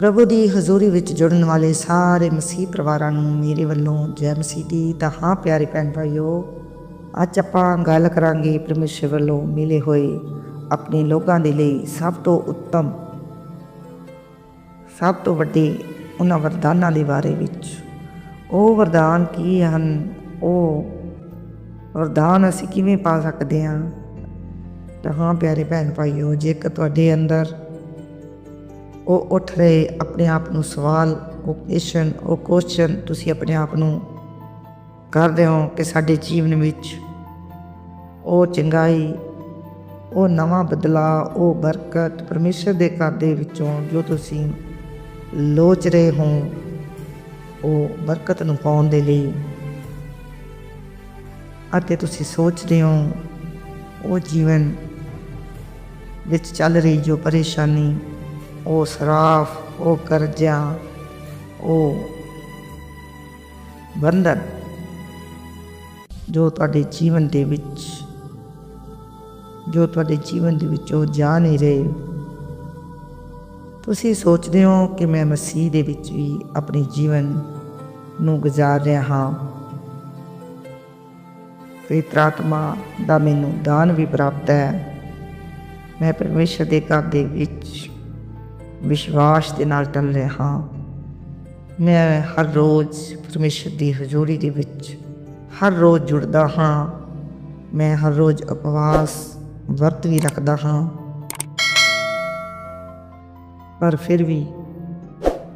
ਪ੍ਰਭੂ ਦੀ ਹਜ਼ੂਰੀ ਵਿੱਚ ਜੁੜਨ ਵਾਲੇ ਸਾਰੇ ਮਸੀਹ ਪਰਿਵਾਰਾਂ ਨੂੰ ਮੇਰੇ ਵੱਲੋਂ ਜੈ ਮਸੀਹ ਦੀ ਤਾਂ ਹਾਂ ਪਿਆਰੇ ਭੈਣ ਭਾਈਓ, ਅੱਜ ਆਪਾਂ ਗੱਲ ਕਰਾਂਗੇ ਪਰਮੇਸ਼ਰ ਵੱਲੋਂ ਮਿਲੇ ਹੋਏ ਆਪਣੇ ਲੋਕਾਂ ਦੇ ਲਈ ਸਭ ਤੋਂ ਉੱਤਮ, ਸਭ ਤੋਂ ਵੱਡੇ ਉਹਨਾਂ ਵਰਦਾਨਾਂ ਦੇ ਬਾਰੇ ਵਿੱਚ। ਉਹ ਵਰਦਾਨ ਕੀ ਹਨ? ਉਹ ਵਰਦਾਨ ਅਸੀਂ ਕਿਵੇਂ ਪਾ ਸਕਦੇ ਹਾਂ? ਤਾਂ ਹਾਂ ਪਿਆਰੇ ਭੈਣ ਭਾਈਓ, ਜੇਕਰ ਤੁਹਾਡੇ ਅੰਦਰ ਉਹ ਉੱਠ ਰਹੇ ਆਪਣੇ ਆਪ ਨੂੰ ਸਵਾਲ, ਉਹ ਕੁਐਸਚਨ ਉਹ ਕੁਐਸਚਨ ਤੁਸੀਂ ਆਪਣੇ ਆਪ ਨੂੰ ਕਰਦੇ ਹੋ ਕਿ ਸਾਡੇ ਜੀਵਨ ਵਿੱਚ ਉਹ ਚੰਗਾਈ, ਉਹ ਨਵਾਂ ਬਦਲਾ ਉਹ ਬਰਕਤ ਪਰਮੇਸ਼ਰ ਦੇ ਘਰ ਦੇ ਵਿੱਚੋਂ ਜੋ ਤੁਸੀਂ ਲੋਚ ਰਹੇ ਹੋ, ਉਹ ਬਰਕਤ ਨੂੰ ਪਾਉਣ ਦੇ ਲਈ ਅਤੇ ਤੁਸੀਂ ਸੋਚਦੇ ਹੋ ਉਹ ਜੀਵਨ ਵਿੱਚ ਚੱਲ ਰਹੀ ਜੋ ਪਰੇਸ਼ਾਨੀ ਉਹ ਸਰਾਫ, ਉਹ ਕਰਜ਼ਾ, ਉਹ ਬੰਧਨ ਜੋ ਤੁਹਾਡੇ ਜੀਵਨ ਦੇ ਵਿੱਚ, ਜੋ ਤੁਹਾਡੇ ਜੀਵਨ ਦੇ ਵਿੱਚ ਉਹ ਜਾ ਨਹੀਂ ਰਹੇ। ਤੁਸੀਂ ਸੋਚਦੇ ਹੋ ਕਿ ਮੈਂ ਮਸੀਹ ਦੇ ਵਿੱਚ ਵੀ ਆਪਣੇ ਜੀਵਨ ਨੂੰ ਗੁਜ਼ਾਰ ਰਿਹਾ ਹਾਂ। ਪਵਿੱਤਰ ਦਾ ਮੈਨੂੰ ਦਾਨ ਵੀ ਪ੍ਰਾਪਤ ਹੈ। ਮੈਂ ਪਰਮੇਸ਼ਰ ਦੇ ਘਰ ਦੇ ਵਿੱਚ ਵਿਸ਼ਵਾਸ ਦੇ ਨਾਲ ਚੱਲ ਰਿਹਾ ਹਾਂ। ਮੈਂ ਹਰ ਰੋਜ਼ ਪਰਮੇਸ਼ਰ ਦੀ ਹਜ਼ੂਰੀ ਦੇ ਵਿੱਚ ਹਰ ਰੋਜ਼ ਜੁੜਦਾ ਹਾਂ। ਮੈਂ ਹਰ ਰੋਜ਼ ਉਪਵਾਸ ਵਰਤ ਵੀ ਰੱਖਦਾ ਹਾਂ। ਪਰ ਫਿਰ ਵੀ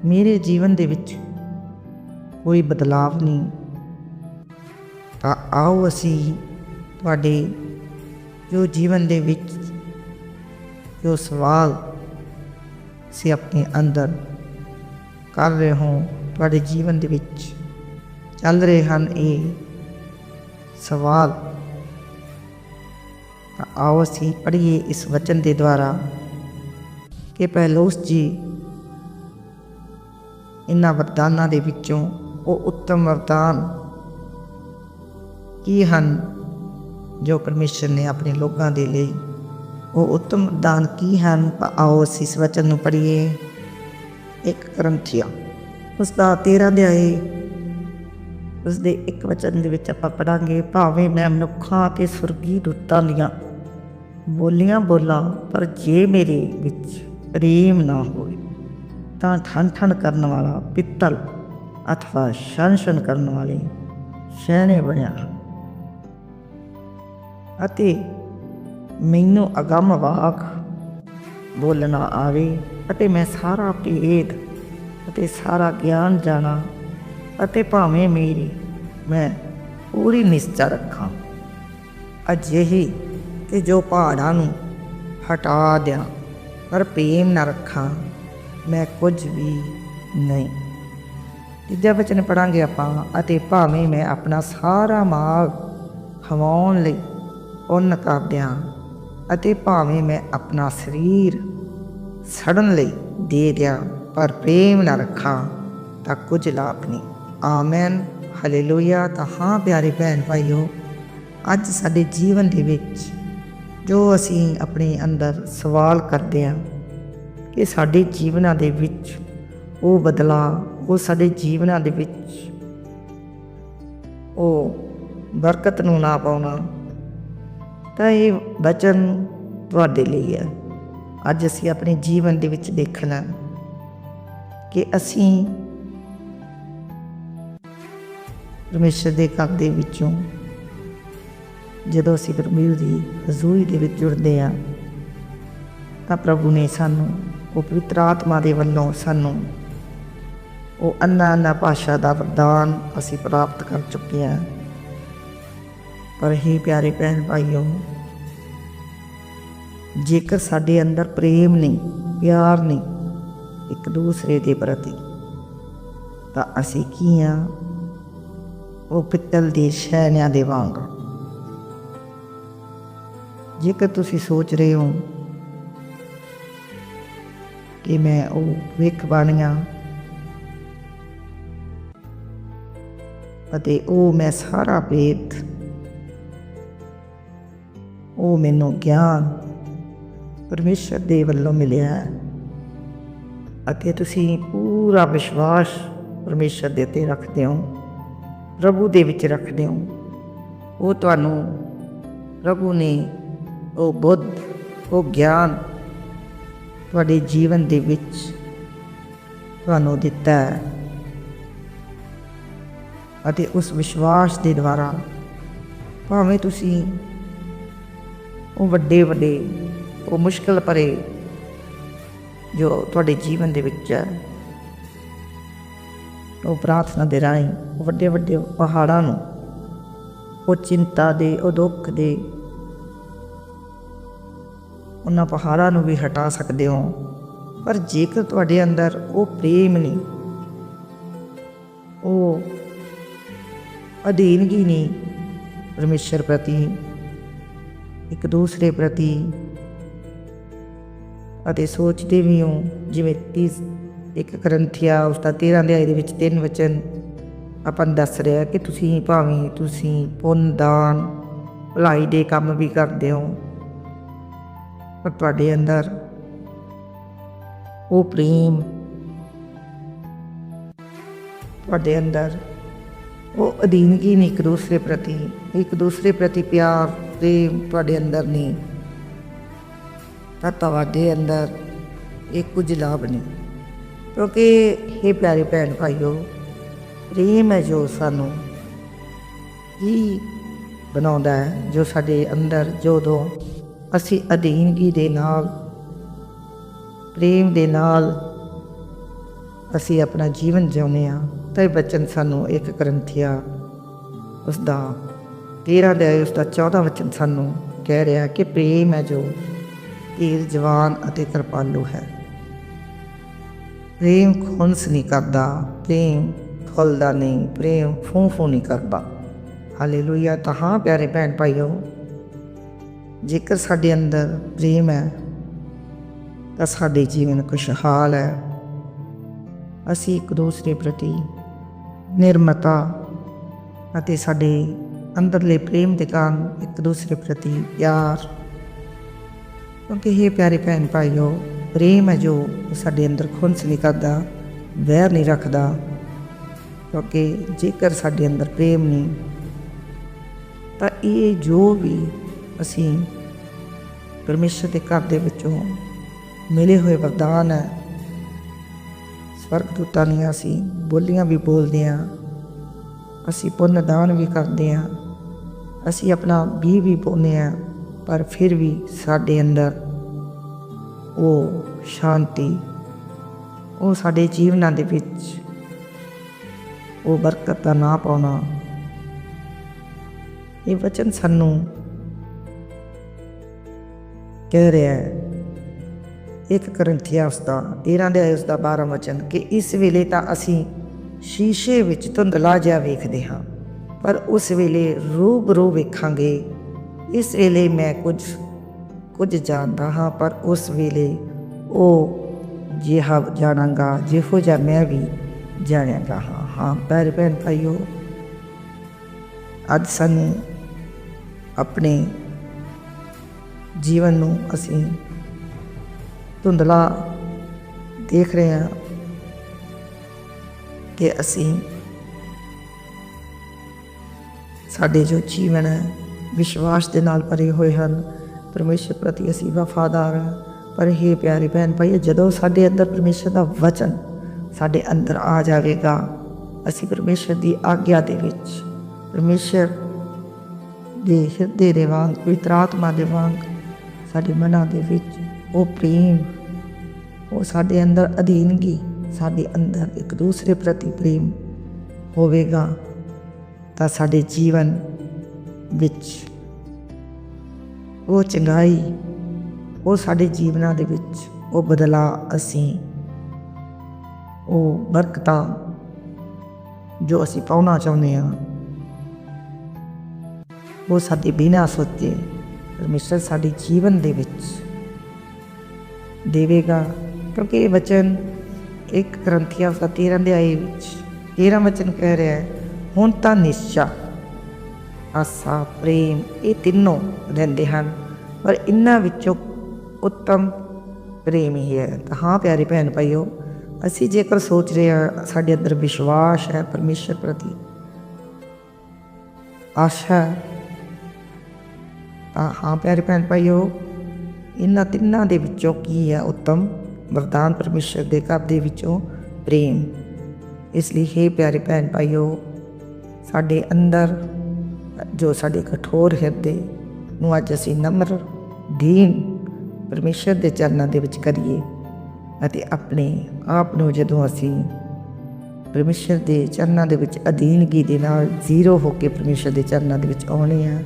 ਮੇਰੇ ਜੀਵਨ ਦੇ ਵਿੱਚ ਕੋਈ ਬਦਲਾਵ ਨਹੀਂ। ਤਾਂ ਆਓ ਅਸੀਂ ਤੁਹਾਡੇ ਜੋ ਜੀਵਨ ਦੇ ਵਿੱਚ ਜੋ ਸਵਾਲ ਸੀ ਆਪਣੇ ਅੰਦਰ ਕਰ ਰਹੇ ਹੋ, ਤੁਹਾਡੇ ਜੀਵਨ ਦੇ ਵਿੱਚ ਚੱਲ ਰਹੇ ਹਨ ਇਹ ਸਵਾਲ। ਤਾਂ ਆਓ ਅਸੀਂ ਪੜ੍ਹੀਏ ਇਸ ਵਚਨ ਦੇ ਦੁਆਰਾ ਕਿ ਪਹਿਲੋਸ ਜੀ ਇਨ੍ਹਾਂ ਵਰਦਾਨਾਂ ਦੇ ਵਿੱਚੋਂ ਉਹ ਉੱਤਮ ਵਰਦਾਨ ਕੀ ਹਨ ਜੋ ਪਰਮੇਸ਼ਰ ਨੇ ਆਪਣੇ ਲੋਕਾਂ ਦੇ ਲਈ ਉਹ ਉੱਤਮ ਦਾਨ ਕੀ ਹਨ? ਆਓ ਅਸੀਂ ਇਸ ਵਚਨ ਨੂੰ ਪੜ੍ਹੀਏ। ਇੱਕ ਕਰੰਥੀਆ ਉਸ ਦਾ 13 ਅਧਿਆਏ। ਉਸ ਦੇ ਇੱਕ ਵਚਨ ਦੇ ਵਿੱਚ ਆਪਾਂ ਪੜਾਂਗੇ ਭਾਵੇਂ ਮੈਂ ਮਨੁੱਖਾਂ ਤੇ ਸੁਰਗੀ ਦੂਤਾਂ ਦੀਆਂ ਬੋਲੀਆਂ ਬੋਲਾਂ, ਪਰ ਜੇ ਮੇਰੇ ਵਿੱਚ ਪ੍ਰੇਮ ਨਾ ਹੋਵੇ, ਤਾਂ ਠਣ ਠਣ ਕਰਨ ਵਾਲਾ, ਪਿੱਤਲ ਅਥਵਾ ਸ਼ਨ ਸ਼ਨ ਕਰਨ ਵਾਲੇ ਸ਼ਹਿਣੇ ਬਣਿਆ। ਅਤੇ ਮੈਨੂੰ ਅਗੰਮ ਵਾਕ ਬੋਲਣਾ ਆਵੇ ਅਤੇ ਮੈਂ ਸਾਰਾ ਭੇਦ ਅਤੇ ਸਾਰਾ ਗਿਆਨ ਜਾਣਾ ਅਤੇ ਭਾਵੇਂ ਮੇਰੀ, ਮੈਂ ਪੂਰੀ ਨਿਸ਼ਚਾ ਰੱਖਾਂ। ਅਜਿਹੀ ਕਿ ਜੋ ਪਹਾੜਾਂ ਨੂੰ ਹਟਾ ਦਿਆਂ, ਪਰ ਪ੍ਰੇਮ ਨਾ ਰੱਖਾਂ, ਮੈਂ ਕੁਝ ਵੀ ਨਹੀਂ। ਤੀਜਾ ਵਚਨ ਪੜਾਂਗੇ ਆਪਾਂ, ਅਤੇ ਭਾਵੇਂ ਮੈਂ ਆਪਣਾ ਸਾਰਾ ਮਾਗ ਖਵਾਉਣ ਲਈ ਉਨ ਕਰ ਦਿਆਂ ਅਤੇ ਭਾਵੇਂ ਮੈਂ ਆਪਣਾ ਸਰੀਰ ਸੜਨ ਲਈ ਦੇ ਦਿਆਂ, ਪਰ ਪ੍ਰੇਮ ਨਾ ਰੱਖਾਂ, ਤਾਂ ਕੁਝ ਲਾਭ ਨਹੀਂ। ਆਮੇਨ। ਹਾਲੇਲੂਇਆ। ਤਾਂ ਹਾਂ ਪਿਆਰੇ ਭੈਣ ਭਾਈਓ, ਅੱਜ ਸਾਡੇ ਜੀਵਨ ਦੇ ਵਿੱਚ ਜੋ ਅਸੀਂ ਆਪਣੇ ਅੰਦਰ ਸਵਾਲ ਕਰਦੇ ਹਾਂ ਕਿ ਸਾਡੇ ਜੀਵਨਾਂ ਦੇ ਵਿੱਚ ਉਹ ਬਦਲਾ ਉਹ ਸਾਡੇ ਜੀਵਨਾਂ ਦੇ ਵਿੱਚ ਉਹ ਬਰਕਤ ਨੂੰ ਨਾ ਪਾਉਣਾ ਤਾਂ ਇਹ ਬਚਨ ਤੁਹਾਡੇ ਲਈ ਹੈ। ਅੱਜ ਅਸੀਂ ਆਪਣੇ ਜੀਵਨ ਦੇ ਵਿੱਚ ਦੇਖਣਾ ਕਿ ਅਸੀਂ ਪਰਮੇਸ਼ਰ ਦੇ ਘਰ ਦੇ ਵਿੱਚੋਂ ਜਦੋਂ ਅਸੀਂ ਪ੍ਰਭੂ ਦੀ ਹਜ਼ੂਰੀ ਦੇ ਵਿੱਚ ਜੁੜਦੇ ਹਾਂ, ਤਾਂ ਪ੍ਰਭੂ ਨੇ ਸਾਨੂੰ, ਉਹ ਪਵਿੱਤਰ ਆਤਮਾ ਦੇ ਵੱਲੋਂ ਸਾਨੂੰ ਉਹ ਅੰਨਾ ਅੰਨਾ ਭਾਸ਼ਾ ਦਾ ਵਰਦਾਨ ਅਸੀਂ ਪ੍ਰਾਪਤ ਕਰ ਚੁੱਕੇ ਹਾਂ। ਪਰ ਹੀ ਪਿਆਰੇ ਭੈਣ ਭਾਈਓ, ਜੇਕਰ ਸਾਡੇ ਅੰਦਰ ਪ੍ਰੇਮ ਨਹੀਂ, ਪਿਆਰ ਨਹੀਂ ਇੱਕ ਦੂਸਰੇ ਦੇ ਪ੍ਰਤੀ, ਤਾਂ ਅਸੀਂ ਕੀ ਹਾਂ ਉਹ ਪਿੱਤਲ ਦੇ ਸ਼ੈਨਿਆਂ ਦੇ ਵਾਂਗ। ਜੇਕਰ ਤੁਸੀਂ ਸੋਚ ਰਹੇ ਹੋ ਕਿ ਮੈਂ ਉਹ ਵਿਖ ਬਣ ਅਤੇ ਉਹ ਮੈਂ ਸਾਰਾ ਭੇਦ ਉਹ ਮੈਨੂੰ ਗਿਆਨ ਪਰਮੇਸ਼ਰ ਦੇ ਵੱਲੋਂ ਮਿਲਿਆ ਹੈ। ਅਤੇ ਤੁਸੀਂ ਪੂਰਾ ਵਿਸ਼ਵਾਸ ਪਰਮੇਸ਼ਰ ਦੇ ਉੱਤੇ ਰੱਖਦੇ ਹੋ, ਪ੍ਰਭੂ ਦੇ ਵਿੱਚ ਰੱਖਦੇ ਹੋ। ਉਹ ਤੁਹਾਨੂੰ ਪ੍ਰਭੂ ਨੇ ਉਹ ਬੁੱਧ, ਉਹ ਗਿਆਨ ਤੁਹਾਡੇ ਜੀਵਨ ਦੇ ਵਿੱਚ ਤੁਹਾਨੂੰ ਦਿੱਤਾ ਹੈ। ਅਤੇ ਉਸ ਵਿਸ਼ਵਾਸ ਦੇ ਦੁਆਰਾ ਭਾਵੇਂ ਤੁਸੀਂ ਉਹ ਵੱਡੇ ਵੱਡੇ, ਉਹ ਮੁਸ਼ਕਲ ਭਰੇ ਜੋ ਤੁਹਾਡੇ ਜੀਵਨ ਦੇ ਵਿੱਚ ਹੈ, ਉਹ ਪ੍ਰਾਰਥਨਾ ਦੇ ਰਾਹੀਂ ਉਹ ਵੱਡੇ ਵੱਡੇ ਪਹਾੜਾਂ ਨੂੰ, ਉਹ ਚਿੰਤਾ ਦੇ, ਉਹ ਦੁੱਖ ਦੇ, ਉਹਨਾਂ ਪਹਾੜਾਂ ਨੂੰ ਵੀ ਹਟਾ ਸਕਦੇ ਹੋ। ਪਰ ਜੇਕਰ ਤੁਹਾਡੇ ਅੰਦਰ ਉਹ ਪ੍ਰੇਮ ਨਹੀਂ, ਉਹ ਅਧੀਨਗੀ ਨਹੀਂ ਪਰਮੇਸ਼ਰ ਪ੍ਰਤੀ ਇੱਕ ਦੂਸਰੇ ਪ੍ਰਤੀ ਅਤੇ ਸੋਚਦੇ ਵੀ ਹੋ, ਜਿਵੇਂ ਤੀਸ, ਇੱਕ ਕਰੰਥਿਆ ਉਸ ਦਾ 13 ਅਧਿਆਏ ਦੇ ਵਿੱਚ ਤਿੰਨ ਵਚਨ ਆਪਾਂ ਨੂੰ ਦੱਸ ਰਿਹਾ ਕਿ ਤੁਸੀਂ ਭਾਵੇਂ ਤੁਸੀਂ ਪੁੰਨ, ਦਾਨ, ਭਲਾਈ ਦੇ ਕੰਮ ਵੀ ਕਰਦੇ ਹੋ, ਪਰ ਤੁਹਾਡੇ ਅੰਦਰ ਉਹ ਪ੍ਰੇਮ, ਤੁਹਾਡੇ ਅੰਦਰ ਉਹ ਅਧੀਨਗੀ ਨਹੀਂ ਇੱਕ ਦੂਸਰੇ ਪ੍ਰਤੀ, ਇੱਕ ਦੂਸਰੇ ਪ੍ਰਤੀ ਪਿਆਰ ਪ੍ਰੇਮ ਤੁਹਾਡੇ ਅੰਦਰ ਨਹੀਂ। ਤਾਂ ਤੁਹਾਡੇ ਅੰਦਰ ਇਹ ਕੁਝ ਲਾਭ ਨਹੀਂ। ਕਿਉਂਕਿ ਇਹ ਪਿਆਰੇ ਭੈਣ ਭਾਈਓ, ਪ੍ਰੇਮ ਹੈ ਜੋ ਸਾਨੂੰ ਹੀ ਬਣਾਉਂਦਾ ਹੈ, ਜੋ ਸਾਡੇ ਅੰਦਰ ਜਦੋਂ ਅਸੀਂ ਅਧੀਨਗੀ ਦੇ ਨਾਲ, ਪ੍ਰੇਮ ਦੇ ਨਾਲ ਅਸੀਂ ਆਪਣਾ ਜੀਵਨ ਜਿਉਂਦੇ ਆ ਤਾਂ ਇਹ ਬਚਨ ਸਾਨੂੰ ਇੱਕ ਗ੍ਰੰਥੀਆ ਉਸ ਦਾ 13 ਦੇ ਉਸ ਦਾ 14 ਵਚਨ ਸਾਨੂੰ ਕਹਿ ਰਿਹਾ ਕਿ ਪ੍ਰੇਮ ਹੈ ਜੋ ਧੀਰ ਜਵਾਨ ਅਤੇ ਕਿਰਪਾਲੂ ਹੈ। ਪ੍ਰੇਮ ਖੁੰਸ ਨਹੀਂ ਕਰਦਾ, ਪ੍ਰੇਮ ਖੁੱਲਦਾ ਨਹੀਂ, ਪ੍ਰੇਮ ਫੂੰ ਫੂੰ ਨਹੀਂ ਕਰਦਾ। ਹਾਲੇਲੂਇਆ, ਤਾਂ ਹਾਂ ਪਿਆਰੇ ਭੈਣ ਭਾਈਓ, ਜੇਕਰ ਸਾਡੇ ਅੰਦਰ ਪ੍ਰੇਮ ਹੈ, ਤਾਂ ਸਾਡੇ ਜੀਵਨ ਖੁਸ਼ਹਾਲ ਹੈ। ਅਸੀਂ ਇੱਕ ਦੂਸਰੇ ਪ੍ਰਤੀ ਨਿਰਮਤਾ ਅਤੇ ਸਾਡੇ ਅੰਦਰਲੇ ਪ੍ਰੇਮ ਦੇ ਕਾਰਨ ਇੱਕ ਦੂਸਰੇ ਪ੍ਰਤੀ ਪਿਆਰ। ਕਿਉਂਕਿ ਇਹ ਪਿਆਰੇ ਭੈਣ ਭਾਈਓ, ਪ੍ਰੇਮ ਹੈ ਜੋ ਉਹ ਸਾਡੇ ਅੰਦਰ ਖੁੰਸ ਨਹੀਂ ਕਰਦਾ, ਵੈਰ ਨਹੀਂ ਰੱਖਦਾ। ਕਿਉਂਕਿ ਜੇਕਰ ਸਾਡੇ ਅੰਦਰ ਪ੍ਰੇਮ ਨਹੀਂ, ਤਾਂ ਇਹ ਜੋ ਵੀ ਅਸੀਂ ਪਰਮੇਸ਼ਰ ਦੇ ਘਰ ਦੇ ਵਿੱਚੋਂ ਮਿਲੇ ਹੋਏ ਵਰਦਾਨ ਹੈ ਸਵਰਗ ਦੂਤਾਂ ਦੀਆਂ ਅਸੀਂ ਬੋਲੀਆਂ ਵੀ ਬੋਲਦੇ ਹਾਂ, ਅਸੀਂ ਪੁੰਨ ਦਾਨ ਵੀ ਕਰਦੇ ਹਾਂ ਅਸੀਂ ਆਪਣਾ ਵੀ ਵੀ ਪਾਉਂਦੇ ਹਾਂ, ਪਰ ਫਿਰ ਵੀ ਸਾਡੇ ਅੰਦਰ ਉਹ ਸ਼ਾਂਤੀ, ਉਹ ਸਾਡੇ ਜੀਵਨਾਂ ਦੇ ਵਿੱਚ ਉਹ ਬਰਕਤ ਦਾ ਨਾ ਪਾਉਣਾ, ਇਹ ਵਚਨ ਸਾਨੂੰ ਕਹਿ ਰਿਹਾ ਹੈ। ਇੱਕ ਕਰੰਥੀਆ ਉਸ ਦਾ 13 ਦੇ ਉਸ ਦਾ 12 ਵਚਨ ਕਿ ਇਸ ਵੇਲੇ ਤਾਂ ਅਸੀਂ ਸ਼ੀਸ਼ੇ ਵਿੱਚ ਧੁੰਦਲਾ ਜਿਹਾ ਵੇਖਦੇ ਹਾਂ। ਪਰ ਉਸ ਵੇਲੇ ਰੂਬਰੂ ਵੇਖਾਂਗੇ। ਇਸ ਵੇਲੇ ਮੈਂ ਕੁਝ ਕੁਝ ਜਾਣਦਾ ਹਾਂ, ਪਰ ਉਸ ਵੇਲੇ ਉਹ ਜਿਹਾ ਜਾਣਾਂਗਾ, ਜਿਹੋ ਜਿਹਾ ਮੈਂ ਵੀ ਜਾਣਾਂਗਾ ਹਾਂ। ਹਾਂ ਪਰ ਭੈਣ ਭਾਈਓ, ਅੱਜ ਸਾਨੂੰ ਆਪਣੇ ਜੀਵਨ ਨੂੰ ਅਸੀਂ ਧੁੰਦਲਾ ਦੇਖ ਰਹੇ ਹਾਂ ਕਿ ਅਸੀਂ ਸਾਡੇ ਜੋ ਜੀਵਨ ਹੈ ਵਿਸ਼ਵਾਸ ਦੇ ਨਾਲ ਭਰੇ ਹੋਏ ਹਨ, ਪਰਮੇਸ਼ਰ ਪ੍ਰਤੀ ਅਸੀਂ ਵਫਾਦਾਰ ਹਾਂ। ਪਰ ਇਹ ਪਿਆਰੇ ਭੈਣ ਭਾਈ ਜਦੋਂ ਸਾਡੇ ਅੰਦਰ ਪਰਮੇਸ਼ਰ ਦਾ ਵਚਨ ਸਾਡੇ ਅੰਦਰ ਆ ਜਾਵੇਗਾ, ਅਸੀਂ ਪਰਮੇਸ਼ਰ ਦੀ ਆਗਿਆ ਦੇ ਵਿੱਚ, ਪਰਮੇਸ਼ਰ ਦੇ ਹਿਰਦੇ ਦੇ ਵਾਂਗ, ਪਵਿੱਤਰ ਆਤਮਾ ਦੇ ਵਾਂਗ ਸਾਡੇ ਮਨਾਂ ਦੇ ਵਿੱਚ ਉਹ ਪ੍ਰੇਮ, ਉਹ ਸਾਡੇ ਅੰਦਰ ਅਧੀਨਗੀ, ਸਾਡੇ ਅੰਦਰ ਇੱਕ ਦੂਸਰੇ ਪ੍ਰਤੀ ਪ੍ਰੇਮ ਹੋਵੇਗਾ। ਤਾਂ ਸਾਡੇ ਜੀਵਨ ਵਿੱਚ ਉਹ ਚੰਗਾਈ, ਉਹ ਸਾਡੇ ਜੀਵਨਾਂ ਦੇ ਵਿੱਚ ਉਹ ਬਦਲਾ ਅਸੀਂ ਉਹ ਬਰਕਤਾਂ ਜੋ ਅਸੀਂ ਪਾਉਣਾ ਚਾਹੁੰਦੇ ਹਾਂ। ਉਹ ਸਾਡੇ ਬਿਨਾਂ ਸੋਚੇ ਪਰਮੇਸ਼ਰ ਸਾਡੇ ਜੀਵਨ ਦੇ ਵਿੱਚ ਦੇਵੇਗਾ। ਕਿਉਂਕਿ ਇਹ ਵਚਨ ਇੱਕ ਗ੍ਰੰਥੀਆ ਦਾ 13 ਅਧਿਆਏ ਵਿੱਚ 13 ਵਚਨ ਕਹਿ ਰਿਹਾ ਹੈ। ਹੁਣ ਤਾਂ ਨਿਸ਼ਚਾ ਆਸਾ, ਪ੍ਰੇਮ ਇਹ ਤਿੰਨੋਂ ਰਹਿੰਦੇ ਹਨ, ਪਰ ਇਹਨਾਂ ਵਿੱਚੋਂ ਉੱਤਮ ਪ੍ਰੇਮ ਹੀ ਹੈ। ਤਾਂ ਹਾਂ ਪਿਆਰੇ ਭੈਣ ਭਾਈਓ, ਅਸੀਂ ਜੇਕਰ ਸੋਚ ਰਹੇ ਹਾਂ, ਸਾਡੇ ਅੰਦਰ ਵਿਸ਼ਵਾਸ ਹੈ ਪਰਮੇਸ਼ਰ ਪ੍ਰਤੀ, ਆਸ਼ਾ, ਤਾਂ ਹਾਂ ਪਿਆਰੇ ਭੈਣ ਭਾਈਓ, ਇਹਨਾਂ ਤਿੰਨਾਂ ਦੇ ਵਿੱਚੋਂ ਕੀ ਹੈ ਉੱਤਮ? ਵਰਦਾਨ ਪਰਮੇਸ਼ਰ ਦੇ ਘਰ ਦੇ ਵਿੱਚੋਂ ਪ੍ਰੇਮ। ਇਸ ਲਈ ਹੈ ਪਿਆਰੇ ਭੈਣ ਭਾਈਓ ਸਾਡੇ ਅੰਦਰ, ਜੋ ਸਾਡੇ ਕਠੋਰ ਹਿਰਦੇ ਨੂੰ ਅੱਜ ਅਸੀਂ ਨਮਰ, ਦੀਨ ਪਰਮੇਸ਼ਰ ਦੇ ਚਰਨਾਂ ਦੇ ਵਿੱਚ ਕਰੀਏ ਅਤੇ ਆਪਣੇ ਆਪ ਨੂੰ ਜਦੋਂ ਅਸੀਂ ਪਰਮੇਸ਼ਰ ਦੇ ਚਰਨਾਂ ਦੇ ਵਿੱਚ ਅਧੀਨਗੀ ਦੇ ਨਾਲ ਜ਼ੀਰੋ ਹੋ ਕੇ ਪਰਮੇਸ਼ਰ ਦੇ ਚਰਨਾਂ ਦੇ ਵਿੱਚ ਆਉਣੇ ਆ,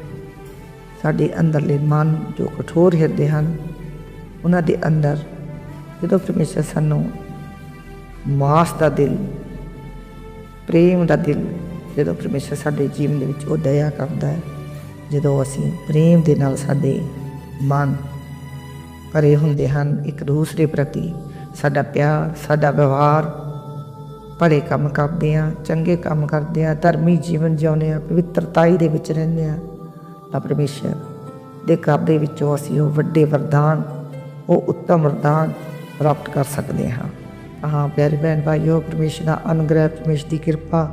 ਸਾਡੇ ਅੰਦਰਲੇ ਮਨ ਜੋ ਕਠੋਰ ਹਿਰਦੇ ਹਨ, ਉਹਨਾਂ ਦੇ ਅੰਦਰ ਜਦੋਂ ਪਰਮੇਸ਼ਰ ਸਾਨੂੰ ਮਾਸ ਦਾ ਦਿਲ, ਪ੍ਰੇਮ ਦਾ ਦਿਲ ਜਦੋਂ ਪਰਮੇਸ਼ਰ ਸਾਡੇ ਜੀਵਨ ਦੇ ਵਿੱਚ ਉਹ ਦਇਆ ਕਰਦਾ ਹੈ, ਜਦੋਂ ਅਸੀਂ ਪ੍ਰੇਮ ਦੇ ਨਾਲ ਸਾਡੇ ਮਨ ਭਰੇ ਹੁੰਦੇ ਹਨ, ਇੱਕ ਦੂਸਰੇ ਪ੍ਰਤੀ ਸਾਡਾ ਪਿਆਰ, ਸਾਡਾ ਵਿਵਹਾਰ ਭਲੇ ਕੰਮ ਕਰਦੇ ਆ ਚੰਗੇ ਕੰਮ ਕਰਦੇ ਆ ਧਰਮੀ ਜੀਵਨ ਜਿਉਂਦੇ ਆ ਪਵਿੱਤਰਤਾਈ ਦੇ ਵਿੱਚ ਰਹਿੰਦੇ ਆ ਤਾਂ ਪਰਮੇਸ਼ਰ ਦੇ ਘਰ ਦੇ ਵਿੱਚੋਂ ਅਸੀਂ ਉਹ ਵੱਡੇ ਵਰਦਾਨ, ਉਹ ਉੱਤਮ ਵਰਦਾਨ ਪ੍ਰਾਪਤ ਕਰ ਸਕਦੇ ਹਾਂ। ਹਾਂ ਪਿਆਰੇ ਭੈਣ ਭਾਈਓ, ਪਰਮੇਸ਼ਰ ਦਾ ਅਨੁਗ੍ਰਹਿ, ਪਰਮੇਸ਼ਰ ਦੀ ਕਿਰਪਾ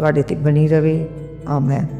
ਤੁਹਾਡੇ ਤੇ ਬਣੀ ਰਵੇ। ਆਮੇਨ।